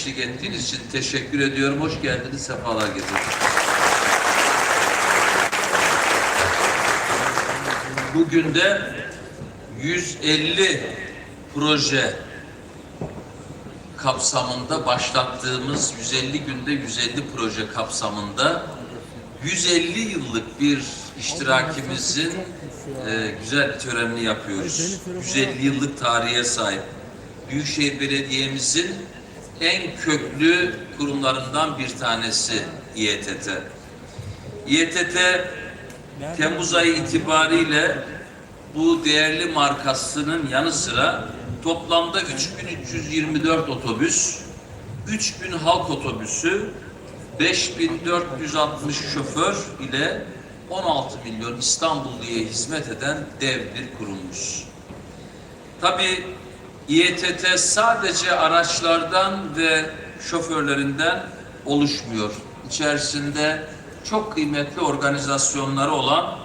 eşlik ettiğiniz için teşekkür ediyorum. Hoş geldiniz, sefalar getirdiniz. Bugün de 150 proje kapsamında başlattığımız 150 günde 150 proje kapsamında 150 yıllık bir iştirakimizin e, güzel bir törenini yapıyoruz. 150 yıllık tarihe sahip. Büyükşehir Belediye'mizin en köklü kurumlarından bir tanesi İETT. İETT Temmuz ayı itibariyle bu değerli markasının yanı sıra toplamda 3324 otobüs, 3000 halk otobüsü, 5460 şoför ile 16 milyon İstanbulluya hizmet eden dev bir kurumuz. Tabii İETT sadece araçlardan ve şoförlerinden oluşmuyor. İçerisinde çok kıymetli organizasyonları olan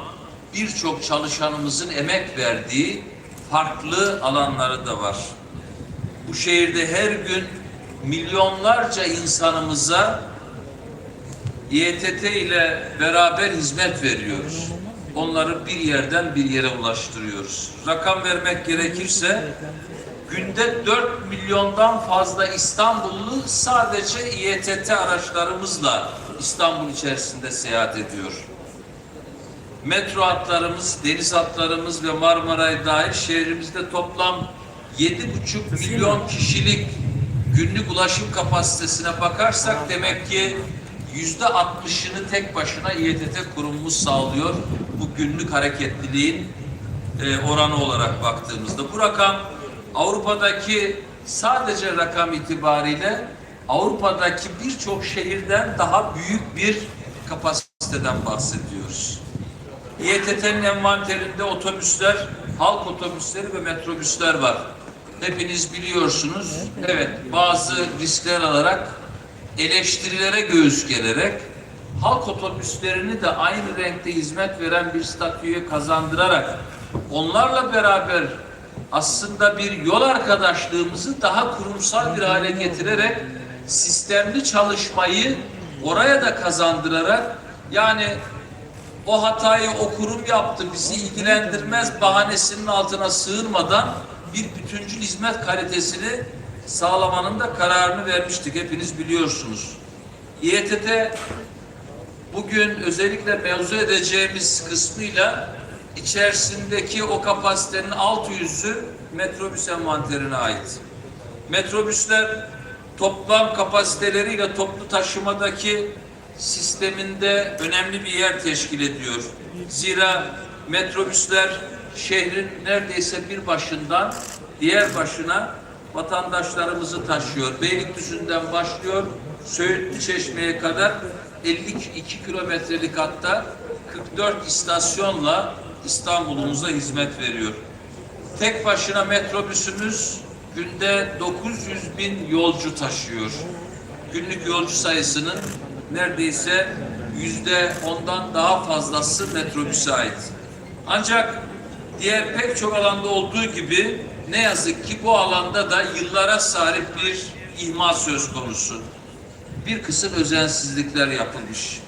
birçok çalışanımızın emek verdiği farklı alanları da var. Bu şehirde her gün milyonlarca insanımıza İETT ile beraber hizmet veriyoruz. Onları bir yerden bir yere ulaştırıyoruz. Rakam vermek gerekirse günde 4 milyondan fazla İstanbullu sadece İETT araçlarımızla İstanbul içerisinde seyahat ediyor. Metro hatlarımız, deniz hatlarımız ve Marmaray dahil şehrimizde toplam 7,5 milyon kişilik günlük ulaşım kapasitesine bakarsak demek ki yüzde 60'ını tek başına İETT kurumumuz sağlıyor. Bu günlük hareketliliğin e, oranı olarak baktığımızda. Bu rakam Avrupa'daki sadece rakam itibariyle Avrupa'daki birçok şehirden daha büyük bir kapasiteden bahsediyoruz. İETT'nin envanterinde otobüsler, halk otobüsleri ve metrobüsler var. Hepiniz biliyorsunuz. Evet, bazı riskler alarak, eleştirilere göğüs gelerek, halk otobüslerini de aynı renkte hizmet veren bir statüye kazandırarak, onlarla beraber aslında bir yol arkadaşlığımızı daha kurumsal bir hale getirerek sistemli çalışmayı oraya da kazandırarak yani o hatayı o kurum yaptı bizi ilgilendirmez bahanesinin altına sığınmadan bir bütüncül hizmet kalitesini sağlamanın da kararını vermiştik. Hepiniz biliyorsunuz. İETT bugün özellikle mevzu edeceğimiz kısmıyla içerisindeki o kapasitenin 600'ü metrobüs envanterine ait. Metrobüsler toplam kapasiteleriyle toplu taşımadaki sisteminde önemli bir yer teşkil ediyor. Zira metrobüsler şehrin neredeyse bir başından diğer başına vatandaşlarımızı taşıyor. Beylikdüzü'nden başlıyor, Söğütlü Çeşme'ye kadar 52 kilometrelik hatta 44 istasyonla İstanbul'umuza hizmet veriyor. Tek başına metrobüsümüz günde 900 bin yolcu taşıyor. Günlük yolcu sayısının neredeyse yüzde ondan daha fazlası metrobüse ait. Ancak diğer pek çok alanda olduğu gibi ne yazık ki bu alanda da yıllara sahip bir ihmal söz konusu. Bir kısım özensizlikler yapılmış.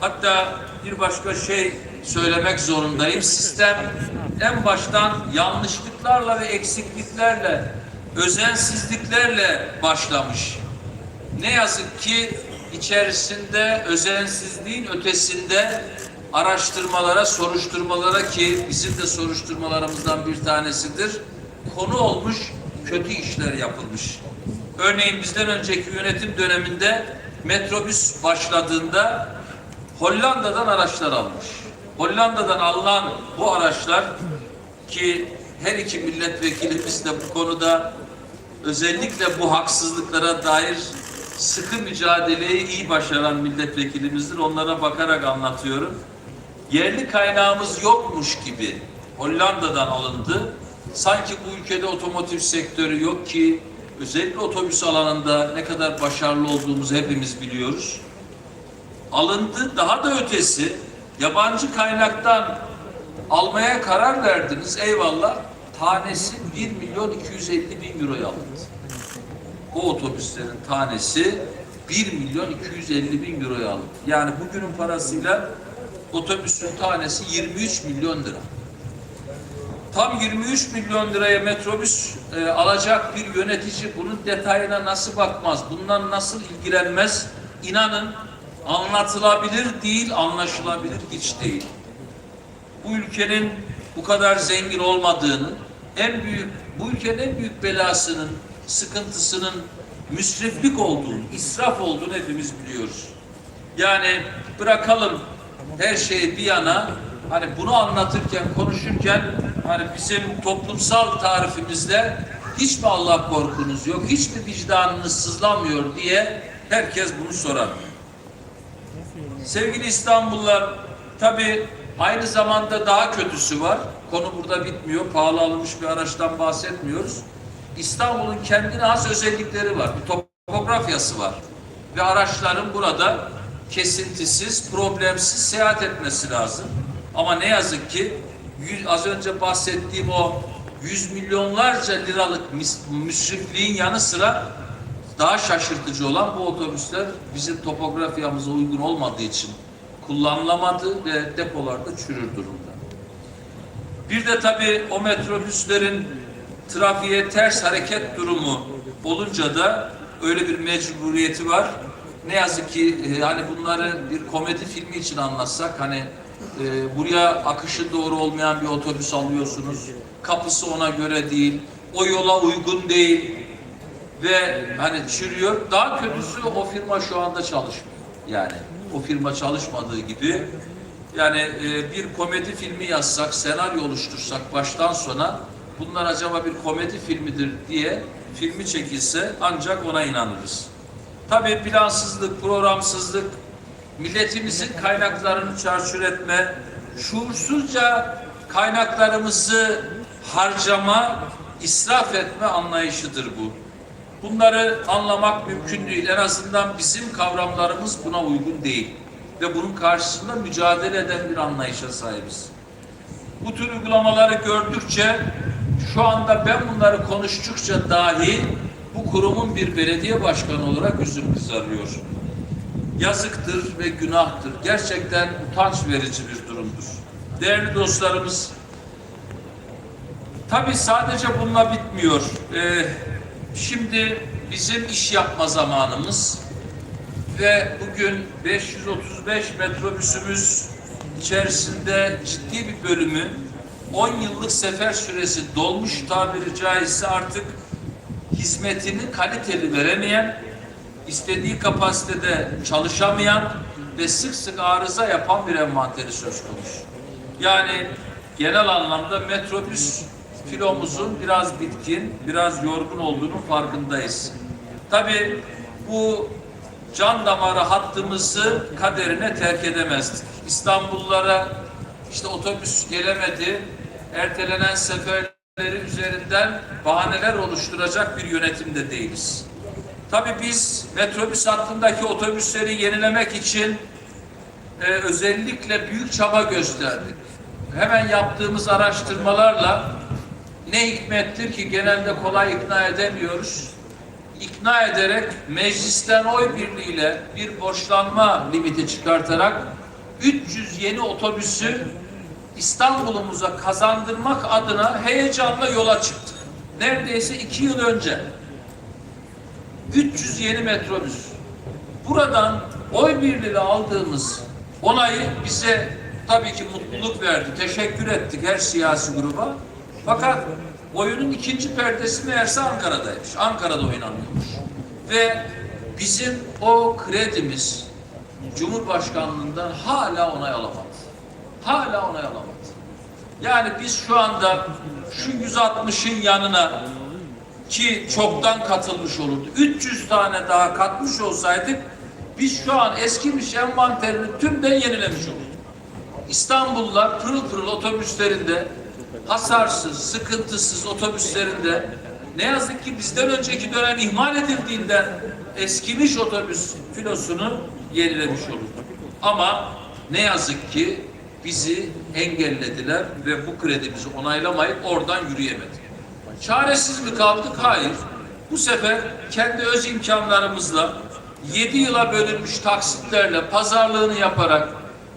Hatta bir başka şey söylemek zorundayım. Sistem en baştan yanlışlıklarla ve eksikliklerle, özensizliklerle başlamış. Ne yazık ki içerisinde özensizliğin ötesinde araştırmalara, soruşturmalara ki bizim de soruşturmalarımızdan bir tanesidir. Konu olmuş, kötü işler yapılmış. Örneğin bizden önceki yönetim döneminde metrobüs başladığında Hollanda'dan araçlar almış. Hollanda'dan alınan bu araçlar ki her iki milletvekilimiz de bu konuda özellikle bu haksızlıklara dair sıkı mücadeleyi iyi başaran milletvekilimizdir. Onlara bakarak anlatıyorum. Yerli kaynağımız yokmuş gibi Hollanda'dan alındı. Sanki bu ülkede otomotiv sektörü yok ki özellikle otobüs alanında ne kadar başarılı olduğumuzu hepimiz biliyoruz. Alındı. Daha da ötesi yabancı kaynaktan almaya karar verdiniz. Eyvallah. Tanesi 1 milyon 250 bin euroya alındı. o otobüslerin tanesi 1 milyon 250 bin euroya alındı. Yani bugünün parasıyla otobüsün tanesi 23 milyon lira. Tam 23 milyon liraya metrobüs e, alacak bir yönetici bunun detayına nasıl bakmaz, bundan nasıl ilgilenmez? İnanın anlatılabilir değil, anlaşılabilir hiç değil. Bu ülkenin bu kadar zengin olmadığını, en büyük, bu ülkenin en büyük belasının, sıkıntısının müsriflik olduğunu, israf olduğunu hepimiz biliyoruz. Yani bırakalım her şeyi bir yana, hani bunu anlatırken, konuşurken hani bizim toplumsal tarifimizde hiç mi Allah korkunuz yok, hiç mi vicdanınız sızlamıyor diye herkes bunu sorar. Sevgili İstanbullular, tabi aynı zamanda daha kötüsü var. Konu burada bitmiyor. Pahalı alınmış bir araçtan bahsetmiyoruz. İstanbul'un kendine has özellikleri var. Bir topografyası var. Ve araçların burada kesintisiz, problemsiz seyahat etmesi lazım. Ama ne yazık ki az önce bahsettiğim o yüz milyonlarca liralık müsrifliğin yanı sıra daha şaşırtıcı olan bu otobüsler bizim topografyamıza uygun olmadığı için kullanılamadı ve depolarda çürür durumda. Bir de tabii o metrobüslerin trafiğe ters hareket durumu olunca da öyle bir mecburiyeti var. Ne yazık ki e, hani bunları bir komedi filmi için anlatsak hani e, buraya akışı doğru olmayan bir otobüs alıyorsunuz. Kapısı ona göre değil. O yola uygun değil ve hani çürüyor. Daha kötüsü o firma şu anda çalışmıyor. Yani o firma çalışmadığı gibi yani e, bir komedi filmi yazsak, senaryo oluştursak baştan sona bunlar acaba bir komedi filmidir diye filmi çekilse ancak ona inanırız. Tabii plansızlık, programsızlık, milletimizin kaynaklarını çarçur etme, şuursuzca kaynaklarımızı harcama, israf etme anlayışıdır bu. Bunları anlamak mümkün değil. En azından bizim kavramlarımız buna uygun değil. Ve bunun karşısında mücadele eden bir anlayışa sahibiz. Bu tür uygulamaları gördükçe, şu anda ben bunları konuştukça dahi bu kurumun bir belediye başkanı olarak yüzüm kızarıyor. Yazıktır ve günahtır. Gerçekten utanç verici bir durumdur. Değerli dostlarımız, tabii sadece bununla bitmiyor. Ee, Şimdi bizim iş yapma zamanımız ve bugün 535 metrobüsümüz içerisinde ciddi bir bölümü 10 yıllık sefer süresi dolmuş tabiri caizse artık hizmetini kaliteli veremeyen, istediği kapasitede çalışamayan ve sık sık arıza yapan bir envanteri söz konusu. Yani genel anlamda metrobüs filomuzun biraz bitkin, biraz yorgun olduğunun farkındayız. Tabii bu can damarı hattımızı kaderine terk edemezdik. İstanbullulara işte otobüs gelemedi, ertelenen seferleri üzerinden bahaneler oluşturacak bir yönetimde değiliz. Tabii biz metrobüs hattındaki otobüsleri yenilemek için e, özellikle büyük çaba gösterdik. Hemen yaptığımız araştırmalarla ne hikmettir ki genelde kolay ikna edemiyoruz. İkna ederek meclisten oy birliğiyle bir borçlanma limiti çıkartarak 300 yeni otobüsü İstanbul'umuza kazandırmak adına heyecanla yola çıktık. Neredeyse iki yıl önce 300 yeni metrobüs. Buradan oy birliğiyle aldığımız onayı bize tabii ki mutluluk verdi. Teşekkür ettik her siyasi gruba. Fakat oyunun ikinci perdesi meğerse Ankara'daymış. Ankara'da oynanıyormuş. Ve bizim o kredimiz Cumhurbaşkanlığından hala onay alamadı. Hala onay alamadı. Yani biz şu anda şu 160'ın yanına ki çoktan katılmış olurdu. 300 tane daha katmış olsaydık biz şu an eskimiş envanterini tümden yenilemiş olurduk. İstanbullular pırıl pırıl otobüslerinde hasarsız, sıkıntısız otobüslerinde ne yazık ki bizden önceki dönem ihmal edildiğinden eskimiş otobüs filosunu yenilemiş olurduk. Ama ne yazık ki bizi engellediler ve bu kredimizi onaylamayıp oradan yürüyemedik. Çaresiz mi kaldık? Hayır. Bu sefer kendi öz imkanlarımızla 7 yıla bölünmüş taksitlerle pazarlığını yaparak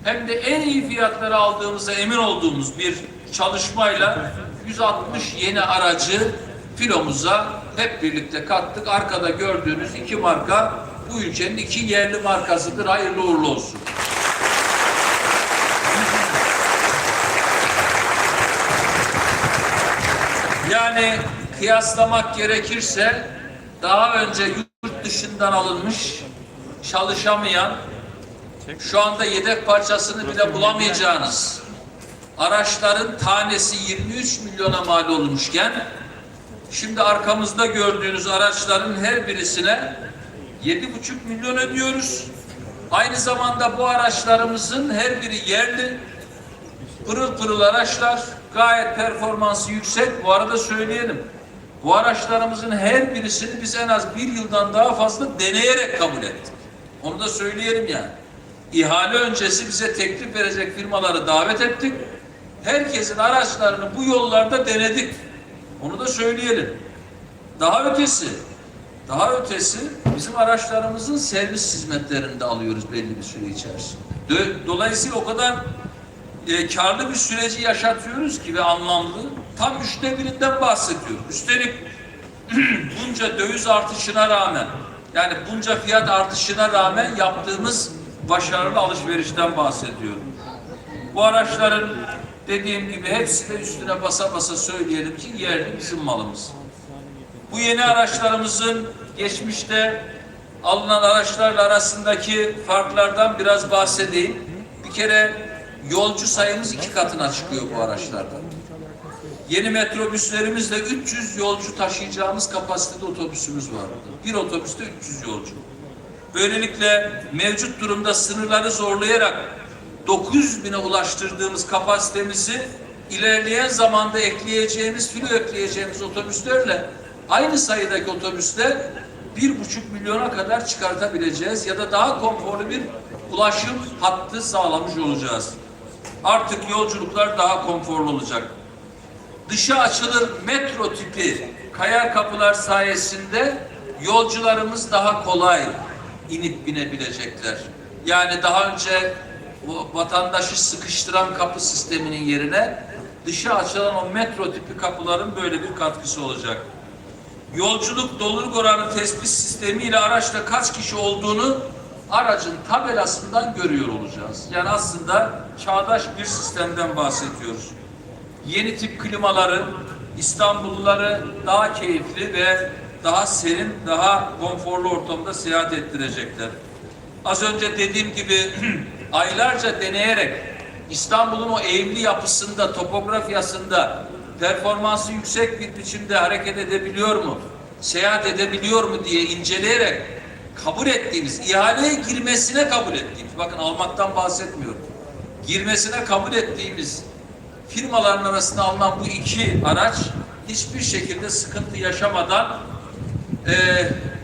hem de en iyi fiyatları aldığımıza emin olduğumuz bir çalışmayla 160 yeni aracı filomuza hep birlikte kattık. Arkada gördüğünüz iki marka bu ülkenin iki yerli markasıdır. Hayırlı uğurlu olsun. Yani kıyaslamak gerekirse daha önce yurt dışından alınmış çalışamayan şu anda yedek parçasını bile bulamayacağınız araçların tanesi 23 milyona mal olmuşken şimdi arkamızda gördüğünüz araçların her birisine 7,5 milyon ödüyoruz. Aynı zamanda bu araçlarımızın her biri yerli, pırıl pırıl araçlar, gayet performansı yüksek. Bu arada söyleyelim, bu araçlarımızın her birisini biz en az bir yıldan daha fazla deneyerek kabul ettik. Onu da söyleyelim yani. İhale öncesi bize teklif verecek firmaları davet ettik. Herkesin araçlarını bu yollarda denedik. Onu da söyleyelim. Daha ötesi, daha ötesi bizim araçlarımızın servis hizmetlerini de alıyoruz belli bir süre içerisinde. Dolayısıyla o kadar e, karlı bir süreci yaşatıyoruz ki ve anlamlı. Tam üçte birinden bahsediyorum. Üstelik bunca döviz artışına rağmen yani bunca fiyat artışına rağmen yaptığımız başarılı alışverişten bahsediyorum. Bu araçların dediğim gibi hepsi de üstüne basa basa söyleyelim ki yerli bizim malımız. Bu yeni araçlarımızın geçmişte alınan araçlarla arasındaki farklardan biraz bahsedeyim. Bir kere yolcu sayımız iki katına çıkıyor bu araçlarda. Yeni metrobüslerimizle 300 yolcu taşıyacağımız kapasitede otobüsümüz var. Bir otobüste 300 yolcu. Böylelikle mevcut durumda sınırları zorlayarak 900 bine ulaştırdığımız kapasitemizi ilerleyen zamanda ekleyeceğimiz, filo ekleyeceğimiz otobüslerle aynı sayıdaki otobüsle bir buçuk milyona kadar çıkartabileceğiz ya da daha konforlu bir ulaşım hattı sağlamış olacağız. Artık yolculuklar daha konforlu olacak. Dışa açılır metro tipi kayar kapılar sayesinde yolcularımız daha kolay inip binebilecekler. Yani daha önce vatandaşı sıkıştıran kapı sisteminin yerine dışa açılan o metro tipi kapıların böyle bir katkısı olacak. Yolculuk doluluk oranı tespit sistemiyle araçta kaç kişi olduğunu aracın tabelasından görüyor olacağız. Yani aslında çağdaş bir sistemden bahsediyoruz. Yeni tip klimaları İstanbulluları daha keyifli ve daha serin, daha konforlu ortamda seyahat ettirecekler. Az önce dediğim gibi aylarca deneyerek İstanbul'un o eğimli yapısında, topografyasında performansı yüksek bir biçimde hareket edebiliyor mu? Seyahat edebiliyor mu diye inceleyerek kabul ettiğimiz, ihaleye girmesine kabul ettiğimiz, bakın almaktan bahsetmiyorum. Girmesine kabul ettiğimiz firmaların arasında alınan bu iki araç hiçbir şekilde sıkıntı yaşamadan e,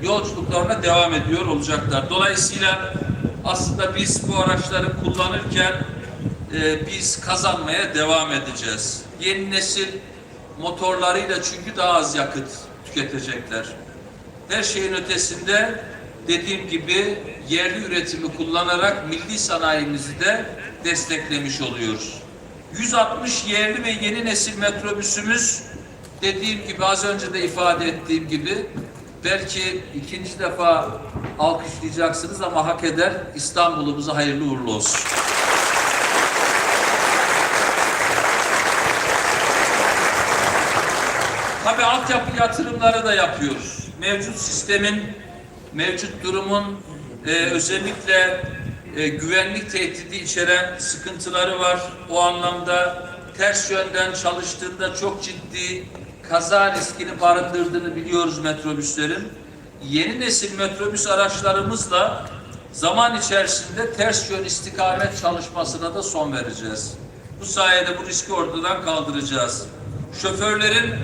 yolculuklarına devam ediyor olacaklar. Dolayısıyla aslında biz bu araçları kullanırken e, biz kazanmaya devam edeceğiz. Yeni nesil motorlarıyla çünkü daha az yakıt tüketecekler. Her şeyin ötesinde dediğim gibi yerli üretimi kullanarak milli sanayimizi de desteklemiş oluyoruz. 160 yerli ve yeni nesil metrobüsümüz dediğim gibi az önce de ifade ettiğim gibi belki ikinci defa alkışlayacaksınız ama hak eder İstanbul'umuza hayırlı uğurlu olsun. Tabii altyapı yatırımları da yapıyoruz. Mevcut sistemin, mevcut durumun e, özellikle e, güvenlik tehdidi içeren sıkıntıları var. O anlamda ters yönden çalıştığında çok ciddi kaza riskini barındırdığını biliyoruz metrobüslerin. Yeni nesil metrobüs araçlarımızla zaman içerisinde ters yön istikamet çalışmasına da son vereceğiz. Bu sayede bu riski ortadan kaldıracağız. Şoförlerin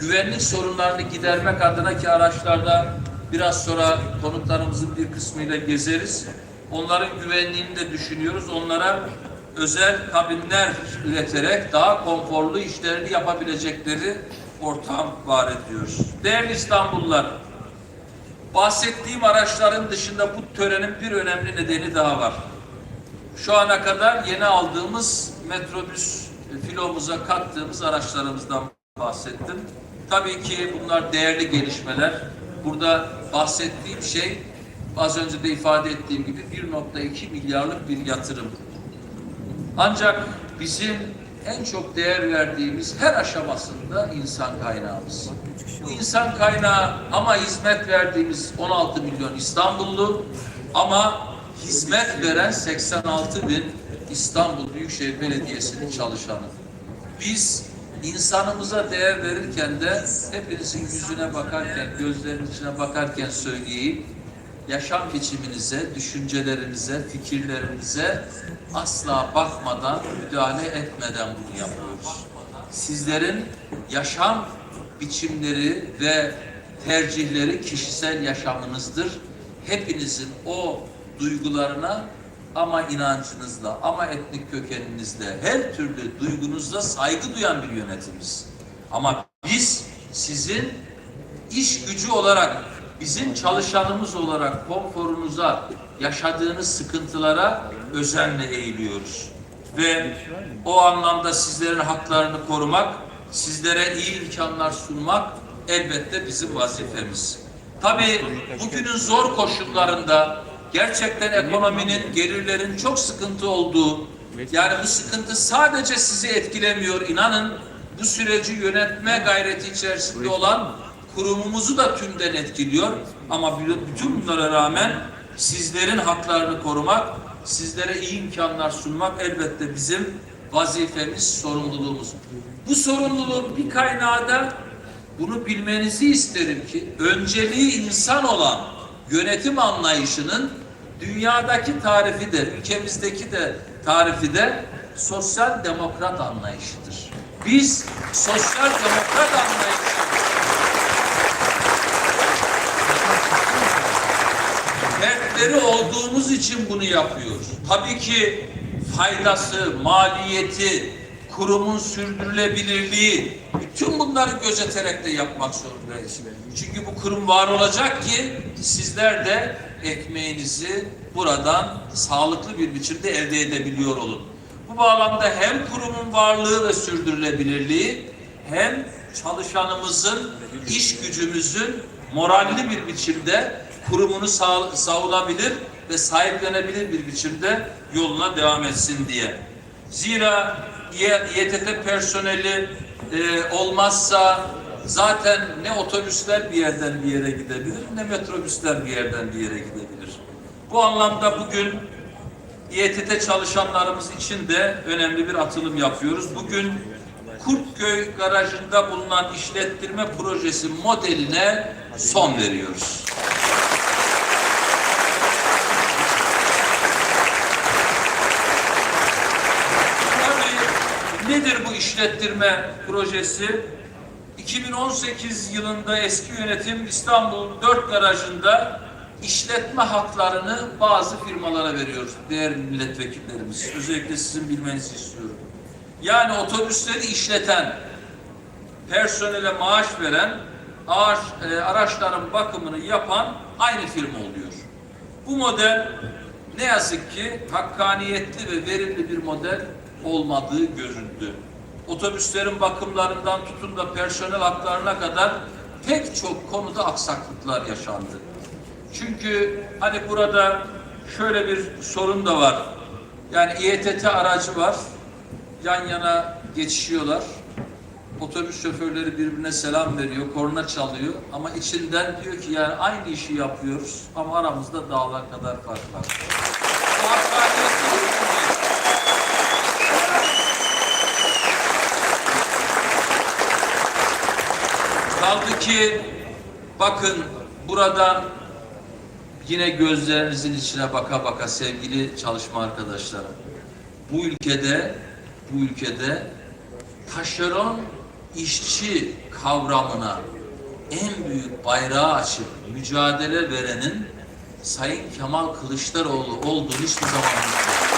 güvenlik sorunlarını gidermek adına ki araçlarda biraz sonra konuklarımızın bir kısmıyla gezeriz. Onların güvenliğini de düşünüyoruz. Onlara özel kabinler üreterek daha konforlu işlerini yapabilecekleri ortam var ediyoruz. Değerli İstanbullular, Bahsettiğim araçların dışında bu törenin bir önemli nedeni daha var. Şu ana kadar yeni aldığımız metrobüs filomuza kattığımız araçlarımızdan bahsettim. Tabii ki bunlar değerli gelişmeler. Burada bahsettiğim şey az önce de ifade ettiğim gibi 1.2 milyarlık bir yatırım. Ancak bizim en çok değer verdiğimiz her aşamasında insan kaynağımız. Bu insan kaynağı ama hizmet verdiğimiz 16 milyon İstanbullu ama hizmet veren 86 bin İstanbul Büyükşehir Belediyesi'nin çalışanı. Biz insanımıza değer verirken de hepinizin yüzüne bakarken, gözlerinin içine bakarken söyleyeyim, yaşam biçiminize, düşüncelerinize, fikirlerinize asla bakmadan, müdahale etmeden bunu yapıyoruz. Sizlerin yaşam biçimleri ve tercihleri kişisel yaşamınızdır. Hepinizin o duygularına ama inancınızla, ama etnik kökeninizle, her türlü duygunuzla saygı duyan bir yönetimiz. Ama biz sizin iş gücü olarak, bizim çalışanımız olarak konforunuza, yaşadığınız sıkıntılara özenle eğiliyoruz. Ve o anlamda sizlerin haklarını korumak, sizlere iyi imkanlar sunmak elbette bizim vazifemiz. Tabii bugünün zor koşullarında gerçekten ekonominin, gelirlerin çok sıkıntı olduğu, yani bu sıkıntı sadece sizi etkilemiyor. İnanın bu süreci yönetme gayreti içerisinde olan kurumumuzu da tümden etkiliyor. Ama bütün bunlara rağmen sizlerin haklarını korumak, sizlere iyi imkanlar sunmak elbette bizim vazifemiz, sorumluluğumuz. Bu sorumluluğun bir kaynağı da bunu bilmenizi isterim ki önceliği insan olan yönetim anlayışının dünyadaki tarifi de ülkemizdeki de tarifi de sosyal demokrat anlayışıdır. Biz sosyal demokrat anlayışı fertleri olduğumuz için bunu yapıyoruz. Tabii ki faydası, maliyeti, kurumun sürdürülebilirliği, bütün bunları gözeterek de yapmak zorundayız. Çünkü bu kurum var olacak ki sizler de ekmeğinizi buradan sağlıklı bir biçimde elde edebiliyor olun. Bu bağlamda hem kurumun varlığı ve sürdürülebilirliği hem çalışanımızın, iş gücümüzün moralli bir biçimde kurumunu sağ, savunabilir ve sahiplenebilir bir biçimde yoluna devam etsin diye. Zira İETT personeli e, olmazsa zaten ne otobüsler bir yerden bir yere gidebilir ne metrobüsler bir yerden bir yere gidebilir. Bu anlamda bugün İETT çalışanlarımız için de önemli bir atılım yapıyoruz. Bugün Kurtköy garajında bulunan işlettirme projesi modeline son veriyoruz. Tabii nedir bu işlettirme projesi? 2018 yılında eski yönetim İstanbul 4 garajında işletme haklarını bazı firmalara veriyoruz. Değerli milletvekillerimiz. Özellikle sizin bilmenizi istiyorum. Yani otobüsleri işleten, personele maaş veren, ağaç, e, araçların bakımını yapan aynı firma oluyor. Bu model ne yazık ki hakkaniyetli ve verimli bir model olmadığı göründü. Otobüslerin bakımlarından tutun da personel haklarına kadar pek çok konuda aksaklıklar yaşandı. Çünkü hani burada şöyle bir sorun da var. Yani İETT aracı var. Yan yana geçişiyorlar. Otobüs şoförleri birbirine selam veriyor, korna çalıyor ama içinden diyor ki yani aynı işi yapıyoruz ama aramızda dağlar kadar fark var. Bu hakkaniyetli değil mi? Kaldı ki bakın burada yine gözlerinizin içine baka baka sevgili çalışma arkadaşlarım. Bu ülkede bu ülkede taşeron işçi kavramına en büyük bayrağı açıp mücadele verenin Sayın Kemal Kılıçdaroğlu olduğunu hiçbir zaman unutmayın.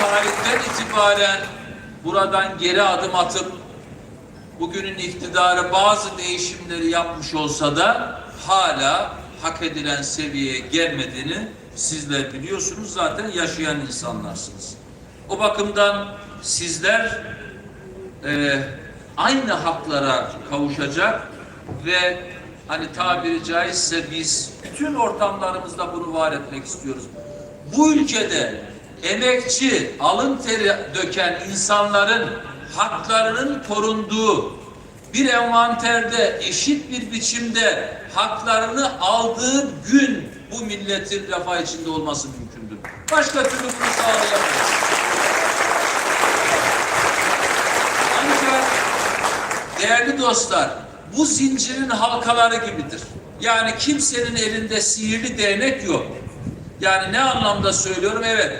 Tarihten itibaren buradan geri adım atıp bugünün iktidarı bazı değişimleri yapmış olsa da hala hak edilen seviyeye gelmediğini sizler biliyorsunuz zaten yaşayan insanlarsınız. O bakımdan sizler e, aynı haklara kavuşacak ve hani tabiri caizse biz bütün ortamlarımızda bunu var etmek istiyoruz. Bu ülkede emekçi, alın teri döken insanların haklarının korunduğu bir envanterde eşit bir biçimde haklarını aldığı gün bu milletin refah içinde olması mümkündür. Başka türlü bunu sağlayamayız. Ancak değerli dostlar bu zincirin halkaları gibidir. Yani kimsenin elinde sihirli değnek yok. Yani ne anlamda söylüyorum? Evet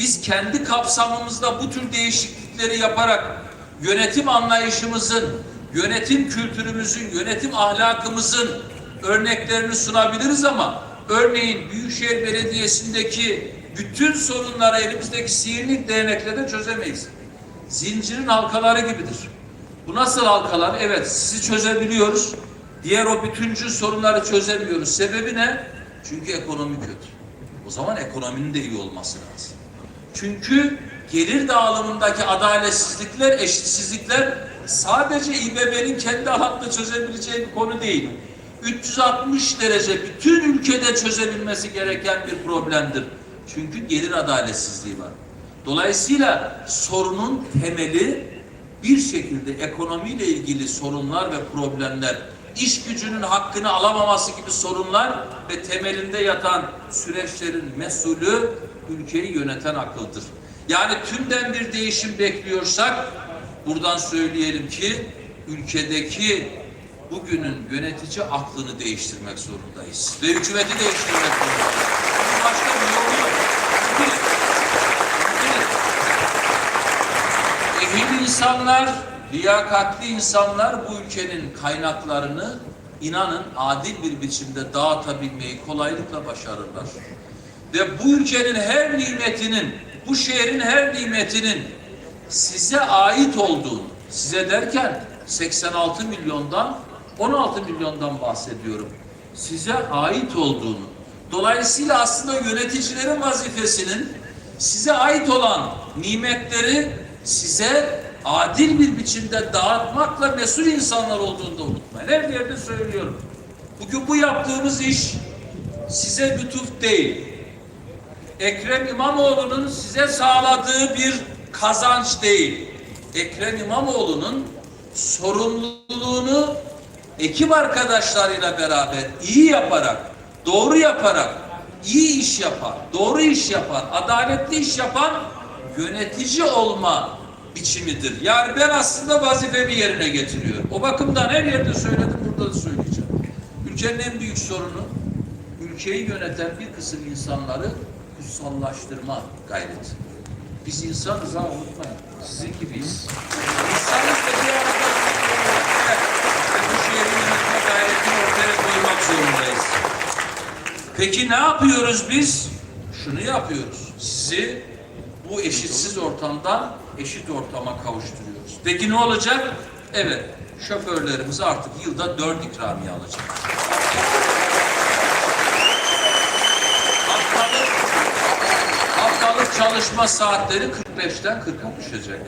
biz kendi kapsamımızda bu tür değişiklikleri yaparak yönetim anlayışımızın, yönetim kültürümüzün, yönetim ahlakımızın örneklerini sunabiliriz ama örneğin Büyükşehir Belediyesi'ndeki bütün sorunları elimizdeki sihirli değnekle de çözemeyiz. Zincirin halkaları gibidir. Bu nasıl halkalar? Evet sizi çözebiliyoruz. Diğer o bütüncül sorunları çözemiyoruz. Sebebi ne? Çünkü ekonomi kötü. O zaman ekonominin de iyi olması lazım. Çünkü gelir dağılımındaki adaletsizlikler, eşitsizlikler sadece İBB'nin kendi alanında çözebileceği bir konu değil. 360 derece bütün ülkede çözebilmesi gereken bir problemdir. Çünkü gelir adaletsizliği var. Dolayısıyla sorunun temeli bir şekilde ekonomiyle ilgili sorunlar ve problemler, iş gücünün hakkını alamaması gibi sorunlar ve temelinde yatan süreçlerin mesulü ülkeyi yöneten akıldır. Yani tümden bir değişim bekliyorsak buradan söyleyelim ki ülkedeki bugünün yönetici aklını değiştirmek zorundayız. Ve hükümeti değiştirmek zorundayız. Başka bir yolu yok. Ehil insanlar, liyakatli insanlar bu ülkenin kaynaklarını inanın adil bir biçimde dağıtabilmeyi kolaylıkla başarırlar. Ve bu ülkenin her nimetinin, bu şehrin her nimetinin size ait olduğunu, size derken 86 milyondan 16 milyondan bahsediyorum. Size ait olduğunu. Dolayısıyla aslında yöneticilerin vazifesinin size ait olan nimetleri size adil bir biçimde dağıtmakla mesul insanlar olduğunu da unutmayın. Her yerde söylüyorum. Bugün bu yaptığımız iş size lütuf değil. Ekrem İmamoğlu'nun size sağladığı bir kazanç değil. Ekrem İmamoğlu'nun sorumluluğunu ekip arkadaşlarıyla beraber iyi yaparak, doğru yaparak, iyi iş yapan, doğru iş yapan, adaletli iş yapan yönetici olma biçimidir. Yani ben aslında vazifemi yerine getiriyorum. O bakımdan her yerde söyledim, burada da söyleyeceğim. Ülkenin en büyük sorunu ülkeyi yöneten bir kısım insanları kutsallaştırma gayreti. Biz insanız ha unutmayın. Sizin gibiyiz. İnsanız da bir arada bu şehri yönetme gayretini ortaya koymak zorundayız. Peki ne yapıyoruz biz? Şunu yapıyoruz. Sizi bu eşitsiz ortamdan eşit ortama kavuşturuyoruz. Peki ne olacak? Evet, şoförlerimiz artık yılda dört ikramiye alacak. Çalışma saatleri 45'ten 40'a düşecek.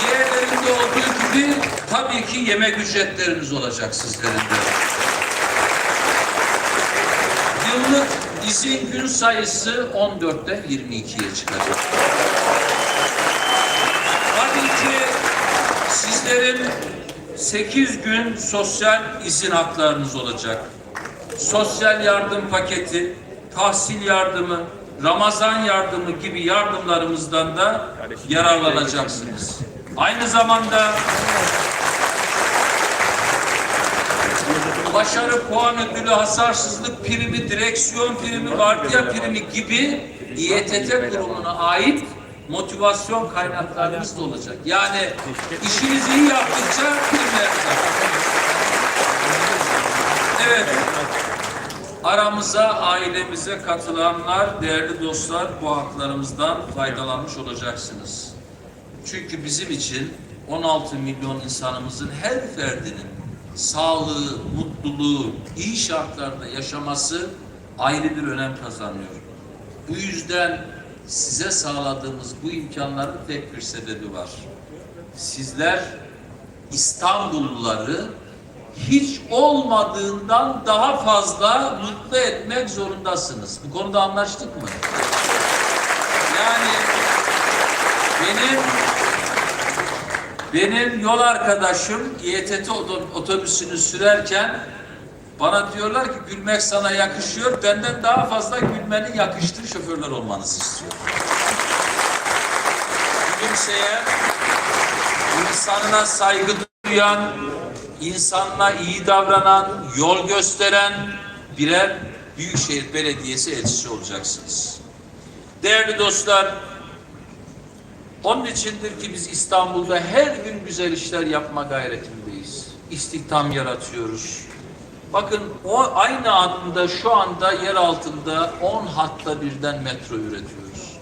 Diğerlerinde olduğu gibi tabii ki yemek ücretleriniz olacak sizlerin de. Yıllık izin gün sayısı 14'ten 22'ye çıkacak. Tabii ki sizlerin 8 gün sosyal izin haklarınız olacak. Sosyal yardım paketi, tahsil yardımı, Ramazan yardımı gibi yardımlarımızdan da yararlanacaksınız. Aynı zamanda başarı puan ödülü, hasarsızlık primi, direksiyon primi, vardiya primi gibi İETT kurumuna ait motivasyon kaynaklarımız da olacak. Yani işinizi iyi yaptıkça primler Evet. Aramıza, ailemize katılanlar, değerli dostlar bu haklarımızdan faydalanmış olacaksınız. Çünkü bizim için 16 milyon insanımızın her ferdinin sağlığı, mutluluğu, iyi şartlarda yaşaması ayrı bir önem kazanıyor. Bu yüzden size sağladığımız bu imkanların tek bir sebebi var. Sizler İstanbulluları hiç olmadığından daha fazla mutlu etmek zorundasınız. Bu konuda anlaştık mı? Yani benim benim yol arkadaşım İETT oto- otobüsünü sürerken bana diyorlar ki gülmek sana yakışıyor. Benden daha fazla gülmenin yakıştığı şoförler olmanızı istiyorum. Gülümseyen, insanına saygı duyan, insanla iyi davranan, yol gösteren birer Büyükşehir Belediyesi elçisi olacaksınız. Değerli dostlar, onun içindir ki biz İstanbul'da her gün güzel işler yapma gayretindeyiz. İstihdam yaratıyoruz. Bakın o aynı anda şu anda yer altında 10 hatta birden metro üretiyoruz.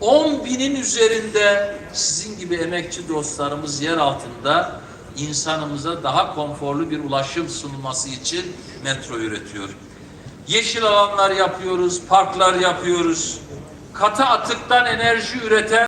10 binin üzerinde sizin gibi emekçi dostlarımız yer altında insanımıza daha konforlu bir ulaşım sunulması için metro üretiyor. Yeşil alanlar yapıyoruz, parklar yapıyoruz. Katı atıktan enerji üreten